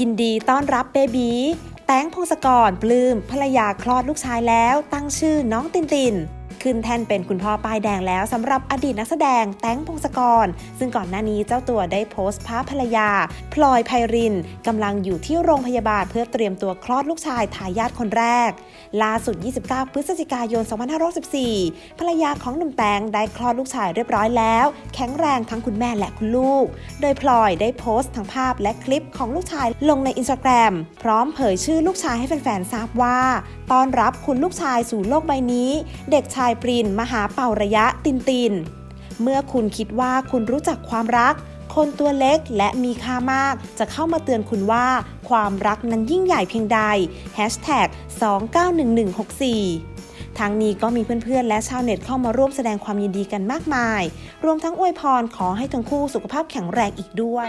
ยินดีต้อนรับเบบีแตงพงศกรปลื้มภรรยาคลอดลูกชายแล้วตั้งชื่อน้องตินติน ขึ้นแท่นเป็นคุณพ่อป้ายแดงแล้วสำหรับอดีตนักแสดงแตงพงศกร ซึ่งก่อนหน้านี้เจ้าตัวได้โพสต์ภาพภรรยา พลอยไพรินกำลังอยู่ที่โรงพยาบาลเพื่อเตรียมตัวคลอดลูกชายทายาทคนแรก ล่าสุด 29 พฤศจิกายน 2564ภรรยาของหนุ่มแตงได้คลอดลูกชายเรียบร้อยแล้ว แข็งแรงทั้งคุณแม่และคุณลูก โดยพลอยได้โพสต์ทั้งภาพและคลิปของลูกชายลงในอินสตาแกรมพร้อมเผยชื่อลูกชายให้แฟนๆทราบว่าต้อนรับคุณลูกชายสู่โลกใบนี้ เด็กชายปริน มหาเป่าระยะตินติน เมื่อคุณคิดว่าคุณรู้จักความรัก คนตัวเล็กและมีค่ามาก จะเข้ามาเตือนคุณว่า ความรักนั้นยิ่งใหญ่เพียงใด 291164ทั้งนี้ก็มีเพื่อนๆ และชาวเน็ตเข้ามาร่วมแสดงความยินดีกันมากมาย รวมทั้งอวยพรขอให้ทั้งคู่สุขภาพแข็งแรงอีกด้วย